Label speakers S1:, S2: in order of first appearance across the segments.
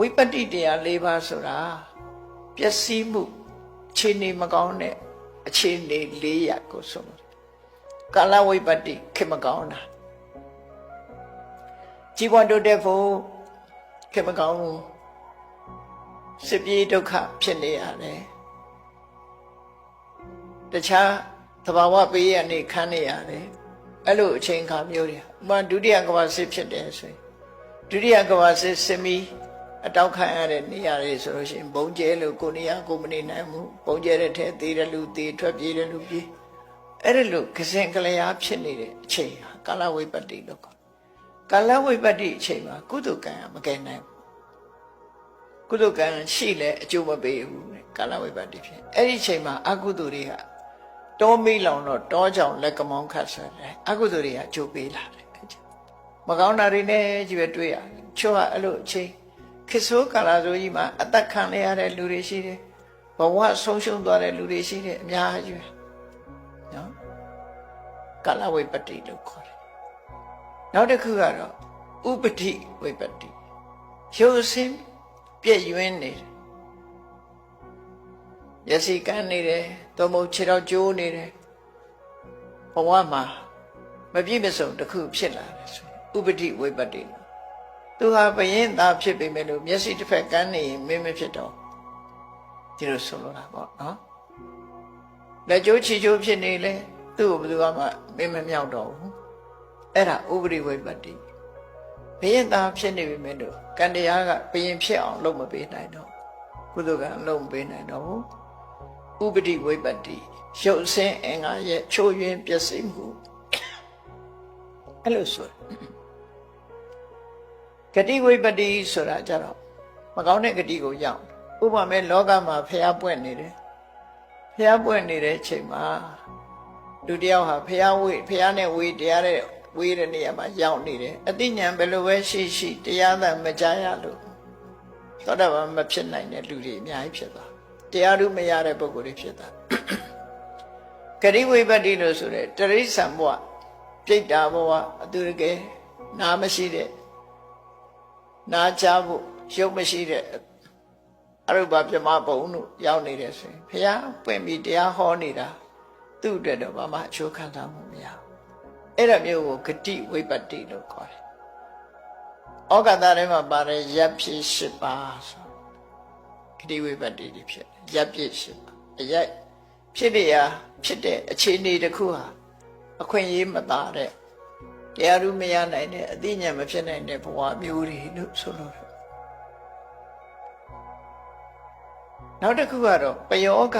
S1: ဝိပတ္တိတရား၄ပါးဆိုတာပျက်စီးမှုအခြေအနေမကောင်းတဲ့အခြေအနေ၄ရပ်ကိုဆိုလို့ကာလဝိပတ္တိခင်မကောင်းတာជីវတိုးတက်ဖို့ခင်မကောင်းဘူးစစ်ပြေးဒုက္ခဖြစ်နေရတယ်တခြားသဘာဝပေးရနေခံနေရတယ်အဲ့လိုအချိန်ခါမျိုးတွေဥပမာဒုတိယကမ္ဘာစစ်ဖြစ်တယ်ဆိုရင်ဒုတိယကမ္ဘာစစ်စစ်မီ အတောက်ခံရတဲ့နေရာတွေဆိုလို့ရှိရင်ဘုံကျဲလို့ကိုနေရကိုမနေနိုင်ဘူးဘုံကျဲတဲ့ထဲသေးတယ်လူသေးထွက်ပြေးတယ်လူပြေးအဲ့ဒါလို့ကစင်ကလျာဖြစ်နေတဲ့အချိန်ဟာကာလဝိပတ္တိလို့ခေါ်ကာလဝိပတ္တိအချိန်မှာကုသကံကမကဲနိုင်ဘူးကုသကံရှိလဲအကျိုးမပေးဘူးတဲ့ကာလဝိပတ္တိဖြစ်အဲ့ဒီအချိန်မှာအကုသိုလ်တွေကတောမိလောင်တော့တောကြောင်လက်ကမောင်းခတ်ဆွဲတယ်အကုသိုလ်တွေကအကျိုးပေးလာတယ်မကောင်းတာတွေနဲ့ကြီးပဲတွေ့ရတယ်ချို့ကအဲ့လိုအချိန် ခေတ်ဆိုးကာလဆိုကြီးမှာအသက်ခံရတဲ့လူတွေရှိတယ်ဘဝဆုံးရှုံးသွားတဲ့လူတွေရှိတယ်အများကြီးပဲနော်ကာလဝိပတ္တိလို့ခေါ်တယ်နောက်တစ်ခုကတော့ဥပတိဝိပတ္တိရုပ်ဆင်းပြည့်ယွင်းနေတယ်ရစီကန်းနေတယ်သို့မဟုတ်ခြေတော်ကျိုးနေတယ်ဘဝမှာမပြည့်မစုံတစ်ခုဖြစ်လာတယ်ဆိုရင်ဥပတိဝိပတ္တိလို့ သူဟာဘယင်းသားဖြစ်ပေမဲ့လို့မျက်စိတစ်ဖက်ကန်းနေရင်မင်းမဖြစ်တော့ဒီလိုဆိုလိုတာပေါ့နော်လက်ကျိုးချီကျိုးဖြစ်နေလေသူ့ကိုဘယ်သူမှမင်းမမြောက်တော့ဘူးအဲ့ဒါဥပရိဝိပတ္တိဘယင်းသားဖြစ်နေပေမဲ့လို့ကံတရားကဘယင်းဖြစ်အောင်လုပ်မပေးနိုင်တော့ကုသကံလုပ်မပေးနိုင်တော့ဘူးဥပတိဝိပတ္တိရုပ်ဆင်းအင်္ဂါရဲ့ချိုးယွင်းပျက်စီးမှုအဲ့လိုဆိုတယ် ဂတိဝိပတ္တိဆိုတာကြတော့မကောင်းတဲ့ဂတိကိုရောက်ဥပမာလောကမှာဖျားပွင့်နေတယ်ဖျားပွင့်နေတဲ့အချိန်မှာလူတယောက်ဟာဖျားဝေးဖျားနဲ့ဝေးတရားတဲ့ဝေးတဲ့နေရာမှာရောက်နေတယ်အတိညာဏ်ဘယ်လိုပဲရှိရှိတရားသာမကြားရလို့သောတာပန်မဖြစ်နိုင်တဲ့လူတွေအများကြီးဖြစ်သွားတရားဓုမရတဲ့ပုဂ္ဂိုလ်တွေဖြစ်သွားဂရိဝိပတ္တိလို့ဆိုတဲ့တရိစ္ဆာန်ဘဝပြိတ္တာဘဝအတူတကယ်နာမရှိတဲ့ နာချဖို့ရုပ်မရှိတဲ့အရုပပြမဘုံတို့ရောက်နေတယ်ဆိုရင်ဘုရားပွင့်ပြီးတရားဟောနေတာသူ့အတွက်တော့ဘာမှအချိုးခံစားမှုမရဘူးအဲ့ဒါမျိုးကိုဂတိဝိပတ္တိလို့ခေါ်တယ်ဩဃတထဲမှာပါတဲ့ရပ်ဖြစ်၈ပါးဆိုဂတိဝိပတ္တိတွေဖြစ်တယ်ရပ်ဖြစ်၈ပါးအရက်ဖြစ်ရဖြစ်တဲ့အခြေအနေတစ်ခုဟာအခွင့်အရေးမသာတဲ့ တရားဥမရနိုင်တဲ့အသိဉာဏ်မဖြစ်နိုင်တဲ့ဘဝမျိုးတွေလို့ဆိုလို့တယ်နောက်တစ်ခုကတော့ပယောဂ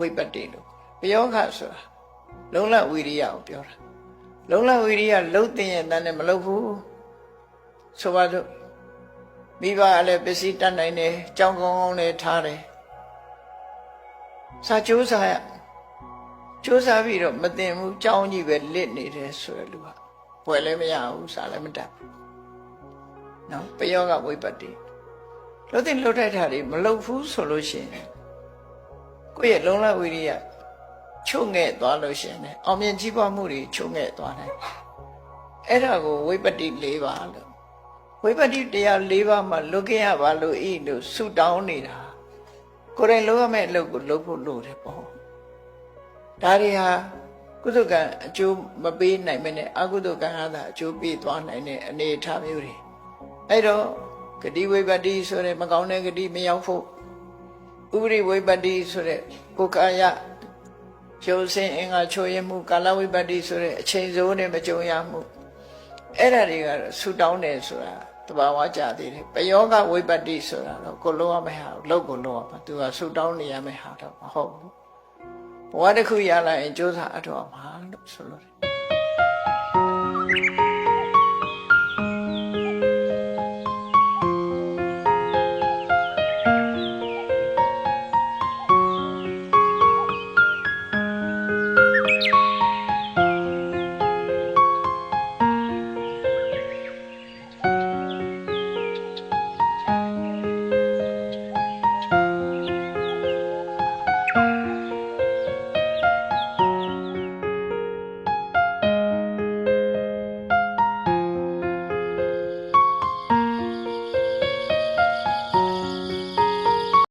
S1: ဝိပတ္တိလို့ပယောဂဆိုတာလုံလဝိရိယကိုပြောတာလုံလဝိရိယလှုပ်တင်ရဲ့တန်းနဲ့မလှုပ်ဘူးဆိုပါတော့မိဘကလည်းပစ္စည်းတတ်နိုင်တယ်ကြောင်းကောင်းကောင်းလည်းထားတယ်စာကြိုးစားရကြိုးစားပြီးတော့မတင်ဘူးကြောင်းကြီးပဲလစ်နေတယ်ဆိုရလူက ဘွယ်လည်းမရဘူးစားလည်းမတတ်ဘူးနော်ပယောကဝိပတ္တိလို့တင်လှုပ်ထိုက်တာတွေမလှုပ်ဘူးဆိုလို့ရှိရင်ကိုယ့်ရဲ့လုံလဝိရိယချုပ်ငဲ့သွားလို့ရှိရင်အောင်မြင်ကြီးပွားမှုတွေချုပ်ငဲ့သွားတယ်အဲ့ဒါကိုဝိပတ္တိ၄ပါးလို့ဝိပတ္တိတရား၄ပါးမှာလွတ်ခဲ့ရပါလို့ဤလို့ဆုတောင်းနေတာကိုယ်တိုင်လုပ်ရမယ့်အလုပ်ကိုလုပ်ဖို့လိုတယ်ပေါ့ဒါတွေဟာ ကုသကံအကျိုးမပေးနိုင်မနဲ့အကုသကံဟာသာအကျိုးပေးသွားနိုင်တဲ့အနေအထားမျိုးတွေအဲ့တော့ဂတိဝိပတ္တိဆိုတဲ့မကောင်းတဲ့ဂတိမရောက်ဖို့ဥပရိဝိပတ္တိဆိုတဲ့ကိုယ်ကာယကျိုးစင်အင်္ဂါချိုးရမှုကာလဝိပတ္တိဆိုတဲ့အချိန်စိုးနဲ့မကြုံရမှုအဲ့ဒါတွေကတော့ဆူတောင်းတယ်ဆိုတာတဘာဝကြသေးတယ်ပယောဂဝိပတ္တိဆိုတာတော့ကိုလုံးရမယ့်ဟာလောက်ကိုလုံးရမှာသူကဆူတောင်းနေရမယ့်ဟာတော့မဟုတ်ဘူး ဘဝတစ်ခုရလာရင်ကြိုးစားအထောက်မှာလို့ဆိုလို့တယ်